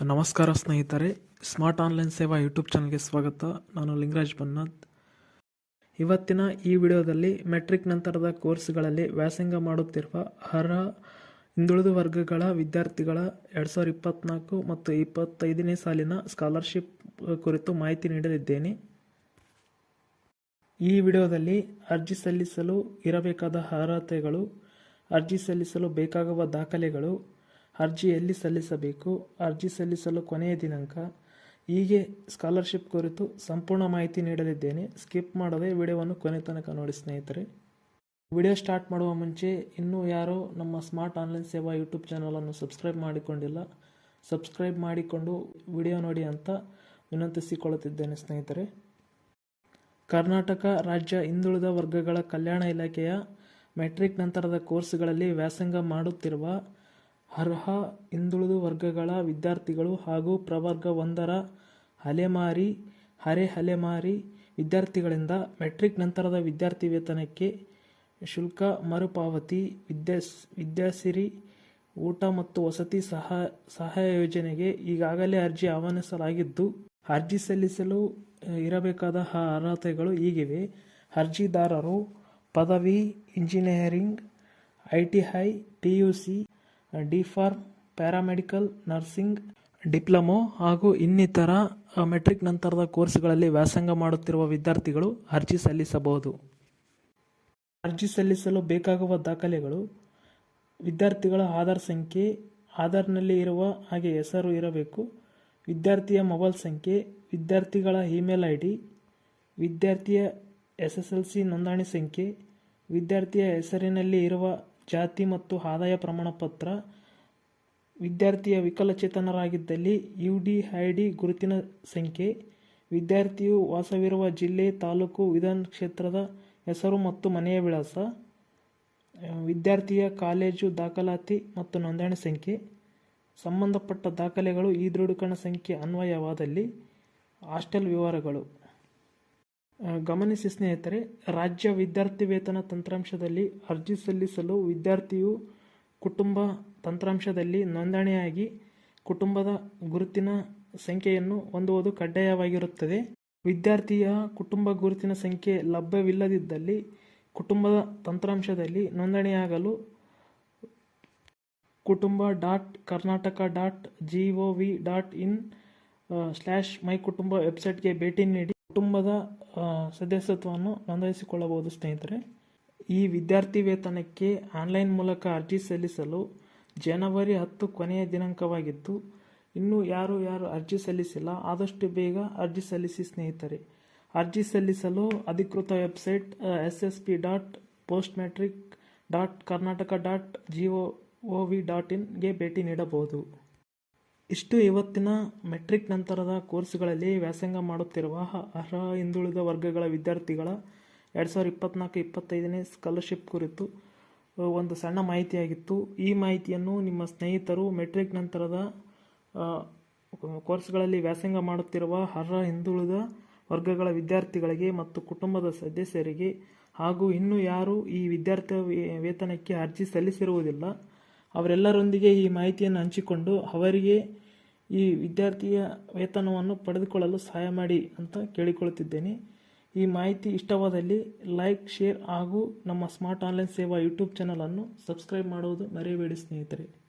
ನಮಸ್ಕಾರ ಸ್ನೇಹಿತರೆ smart online Seva YouTube ಚಾನಲ್ಗೆ ಸ್ವಾಗತ. ನಾನು ಲಿಂಗರಾಜ್ ಬನ್ನತ್. ಇವತ್ತಿನ ಈ ವಿಡಿಯೋದಲ್ಲಿ ಮೆಟ್ರಿಕ್ ನಂತರದ ಕೋರ್ಸ್ಗಳಲ್ಲಿ ವ್ಯಾಸಂಗ ಮಾಡುತ್ತಿರುವ ಅರ್ಹ ಹಿಂದುಳಿದ ವರ್ಗಗಳ ವಿದ್ಯಾರ್ಥಿಗಳ ಎರಡು ಸಾವಿರದ ಇಪ್ಪತ್ತ್ನಾಲ್ಕು ಮತ್ತು ಇಪ್ಪತ್ತೈದನೇ ಸಾಲಿನ ಸ್ಕಾಲರ್ಶಿಪ್ ಕುರಿತು ಮಾಹಿತಿ ನೀಡಲಿದ್ದೇನೆ. ಈ ವಿಡಿಯೋದಲ್ಲಿ ಅರ್ಜಿ ಸಲ್ಲಿಸಲು ಇರಬೇಕಾದ ಅರ್ಹತೆಗಳು, ಅರ್ಜಿ ಸಲ್ಲಿಸಲು ಬೇಕಾಗುವ ದಾಖಲೆಗಳು ಅರ್ಜಿ ಎಲ್ಲಿ ಸಲ್ಲಿಸಬೇಕು? ಅರ್ಜಿ ಸಲ್ಲಿಸಲು ಕೊನೆಯ ದಿನಾಂಕ? ಹೀಗೆ ಸ್ಕಾಲರ್ಶಿಪ್ ಕುರಿತು ಸಂಪೂರ್ಣ ಮಾಹಿತಿ ನೀಡಲಿದ್ದೇನೆ. ಸ್ಕಿಪ್ ಮಾಡದೆ ವಿಡಿಯೋವನ್ನು ಕೊನೆ ತನಕ ನೋಡಿ ಸ್ನೇಹಿತರೆ. ವಿಡಿಯೋ ಸ್ಟಾರ್ಟ್ ಮಾಡುವ ಮುಂಚೆ ಇನ್ನೂ ಯಾರೋ ನಮ್ಮ ಸ್ಮಾರ್ಟ್ ಆನ್ಲೈನ್ ಸೇವಾ ಯೂಟ್ಯೂಬ್ ಚಾನಲನ್ನು ಸಬ್ಸ್ಕ್ರೈಬ್ ಮಾಡಿಕೊಂಡಿಲ್ಲ ಸಬ್ಸ್ಕ್ರೈಬ್ ಮಾಡಿಕೊಂಡು ವಿಡಿಯೋ ನೋಡಿ ಅಂತ ವಿನಂತಿಸಿಕೊಳ್ಳುತ್ತಿದ್ದೇನೆ ಸ್ನೇಹಿತರೆ. ಕರ್ನಾಟಕ ರಾಜ್ಯ ಹಿಂದುಳಿದ ವರ್ಗಗಳ ಕಲ್ಯಾಣ ಇಲಾಖೆಯ ಮೆಟ್ರಿಕ್ ನಂತರದ ಕೋರ್ಸ್ಗಳಲ್ಲಿ ವ್ಯಾಸಂಗ ಮಾಡುತ್ತಿರುವ ಅರ್ಹ ಹಿಂದುಳಿದ ವರ್ಗಗಳ ವಿದ್ಯಾರ್ಥಿಗಳು ಹಾಗೂ ಪ್ರವರ್ಗ ಒಂದರ ಅಲೆಮಾರಿ, ಅರೆ ಅಲೆಮಾರಿ ವಿದ್ಯಾರ್ಥಿಗಳಿಂದ ಮೆಟ್ರಿಕ್ ನಂತರದ ವಿದ್ಯಾರ್ಥಿ ವೇತನಕ್ಕೆ ಶುಲ್ಕ ಮರುಪಾವತಿ ವಿದ್ಯಾಸ್ ವಿದ್ಯಾಸಿರಿ, ಊಟ ಮತ್ತು ವಸತಿ ಸಹ, ಸಹಾಯ ಯೋಜನೆಗೆ ಈಗಾಗಲೇ ಅರ್ಜಿ ಆಹ್ವಾನಿಸಲಾಗಿದ್ದು, ಅರ್ಜಿ ಸಲ್ಲಿಸಲು ಇರಬೇಕಾದ ಅರ್ಹತೆಗಳು ಹೀಗಿವೆ ಅರ್ಜಿದಾರರು ಪದವಿ, engineering, I T I, P U C D pharm, paramedical, nursing, diploma ಹಾಗೂ ಇನ್ನಿತರ ಮೆಟ್ರಿಕ್ ನಂತರದ ಕೋರ್ಸ್ಗಳಲ್ಲಿ ವ್ಯಾಸಂಗ ಮಾಡುತ್ತಿರುವ ವಿದ್ಯಾರ್ಥಿಗಳು ಅರ್ಜಿ ಸಲ್ಲಿಸಬಹುದು. ಅರ್ಜಿ ಸಲ್ಲಿಸಲು ಬೇಕಾಗುವ ದಾಖಲೆಗಳು, ವಿದ್ಯಾರ್ಥಿಗಳ ಆಧಾರ್ ಸಂಖ್ಯೆ, ಆಧಾರ್ನಲ್ಲಿ ಇರುವ ಹಾಗೆ ಹೆಸರು ಇರಬೇಕು, ವಿದ್ಯಾರ್ಥಿಯ ಮೊಬೈಲ್ ಸಂಖ್ಯೆ, ವಿದ್ಯಾರ್ಥಿಗಳ ಇಮೇಲ್ ಐ ಡಿ ವಿದ್ಯಾರ್ಥಿಯ ಎಸ್ ಎಸ್ ಎಲ್ ಸಿ ನೋಂದಣಿ ಸಂಖ್ಯೆ, ವಿದ್ಯಾರ್ಥಿಯ ಹೆಸರಿನಲ್ಲಿ ಇರುವ ಜಾತಿ ಮತ್ತು ಆದಾಯ ಪ್ರಮಾಣಪತ್ರ ವಿದ್ಯಾರ್ಥಿಯ ವಿಕಲಚೇತನರಾಗಿದ್ದಲ್ಲಿ ಯು ಡಿ ಐ ಡಿ ಗುರುತಿನ ಸಂಖ್ಯೆ, ವಿದ್ಯಾರ್ಥಿಯು ವಾಸವಿರುವ ಜಿಲ್ಲೆ, ತಾಲೂಕು ವಿಧಾನ ಕ್ಷೇತ್ರದ ಹೆಸರು ಮತ್ತು ಮನೆಯ ವಿಳಾಸ, ವಿದ್ಯಾರ್ಥಿಯ ಕಾಲೇಜು ದಾಖಲಾತಿ ಮತ್ತು ನೋಂದಣಿ ಸಂಖ್ಯೆ, ಸಂಬಂಧಪಟ್ಟ ದಾಖಲೆಗಳು, ಈ ದೃಢೀಕರಣ ಸಂಖ್ಯೆ ಅನ್ವಯವಾದಲ್ಲಿ ಹಾಸ್ಟೆಲ್ ವಿವರಗಳು. ಗಮನಿಸಿ ಸ್ನೇಹಿತರೆ, ರಾಜ್ಯ ವಿದ್ಯಾರ್ಥಿ ವೇತನ ತಂತ್ರಾಂಶದಲ್ಲಿ ಅರ್ಜಿ ಸಲ್ಲಿಸಲು ವಿದ್ಯಾರ್ಥಿಯು ಕುಟುಂಬ ತಂತ್ರಾಂಶದಲ್ಲಿ ನೋಂದಣಿಯಾಗಿ ಕುಟುಂಬದ ಗುರುತಿನ ಸಂಖ್ಯೆಯನ್ನು ಹೊಂದುವುದು ಕಡ್ಡಾಯವಾಗಿರುತ್ತದೆ. ವಿದ್ಯಾರ್ಥಿಯ ಕುಟುಂಬ ಗುರುತಿನ ಸಂಖ್ಯೆ ಲಭ್ಯವಿಲ್ಲದಿದ್ದಲ್ಲಿ ಕುಟುಂಬದ ತಂತ್ರಾಂಶದಲ್ಲಿ ನೋಂದಣಿಯಾಗಲು Kutumba dot Karnataka dot G O V dot in slash my Kutumba ವೆಬ್ಸೈಟ್ಗೆ ಭೇಟಿ ನೀಡಿ ಕುಟುಂಬದ ಸದಸ್ಯತ್ವವನ್ನು ನೋಂದಾಯಿಸಿಕೊಳ್ಳಬಹುದು ಸ್ನೇಹಿತರೆ. ಈ ವಿದ್ಯಾರ್ಥಿ ವೇತನಕ್ಕೆ ಆನ್ಲೈನ್ ಮೂಲಕ ಅರ್ಜಿ ಸಲ್ಲಿಸಲು ಜನವರಿ ಹತ್ತು ಕೊನೆಯ ದಿನಾಂಕವಾಗಿದ್ದು ಇನ್ನೂ ಯಾರು ಯಾರು ಅರ್ಜಿ ಸಲ್ಲಿಸಿಲ್ಲ, ಆದಷ್ಟು ಬೇಗ ಅರ್ಜಿ ಸಲ್ಲಿಸಿ ಸ್ನೇಹಿತರೆ. ಅರ್ಜಿ ಸಲ್ಲಿಸಲು ಅಧಿಕೃತ website S S P dot post matric dot Karnataka dot G O V dot ಇನ್ಗೆ ಭೇಟಿ ನೀಡಬಹುದು. ಇಷ್ಟು ಇವತ್ತಿನ ಮೆಟ್ರಿಕ್ ನಂತರದ ಕೋರ್ಸ್ಗಳಲ್ಲಿ ವ್ಯಾಸಂಗ ಮಾಡುತ್ತಿರುವ ಅರ್ಹ ಹಿಂದುಳಿದ ವರ್ಗಗಳ ವಿದ್ಯಾರ್ಥಿಗಳ ಎರಡು ಸಾವಿರ ಇಪ್ಪತ್ನಾಲ್ಕು ಇಪ್ಪತ್ತೈದನೇ ಸ್ಕಾಲರ್ಶಿಪ್ ಕುರಿತು ಒಂದು ಸಣ್ಣ ಮಾಹಿತಿಯಾಗಿತ್ತು. ಈ ಮಾಹಿತಿಯನ್ನು ನಿಮ್ಮ ಸ್ನೇಹಿತರು ಮೆಟ್ರಿಕ್ ನಂತರದ ಕೋರ್ಸ್ಗಳಲ್ಲಿ ವ್ಯಾಸಂಗ ಮಾಡುತ್ತಿರುವ ಅರ್ಹ ಹಿಂದುಳಿದ ವರ್ಗಗಳ ವಿದ್ಯಾರ್ಥಿಗಳಿಗೆ ಮತ್ತು ಕುಟುಂಬದ ಸದಸ್ಯರಿಗೆ ಹಾಗೂ ಇನ್ನು ಯಾರು ಈ ವಿದ್ಯಾರ್ಥಿ ವೇತನಕ್ಕೆ ಅರ್ಜಿ ಸಲ್ಲಿಸಿರುವುದಿಲ್ಲ ಅವರೆಲ್ಲರೊಂದಿಗೆ ಈ ಮಾಹಿತಿಯನ್ನು ಹಂಚಿಕೊಂಡು ಅವರಿಗೆ ಈ ವಿದ್ಯಾರ್ಥಿಯ ವೇತನವನ್ನು ಪಡೆದುಕೊಳ್ಳಲು ಸಹಾಯ ಮಾಡಿ ಅಂತ ಕೇಳಿಕೊಳ್ಳುತ್ತಿದ್ದೇನೆ. ಈ ಮಾಹಿತಿ ಇಷ್ಟವಾದಲ್ಲಿ ಲೈಕ್, ಶೇರ್ ಹಾಗೂ ನಮ್ಮ ಸ್ಮಾರ್ಟ್ ಆನ್ಲೈನ್ ಸೇವಾ ಯೂಟ್ಯೂಬ್ ಚಾನಲನ್ನು ಸಬ್ಸ್ಕ್ರೈಬ್ ಮಾಡುವುದು ಮರೆಯಬೇಡಿ ಸ್ನೇಹಿತರೆ.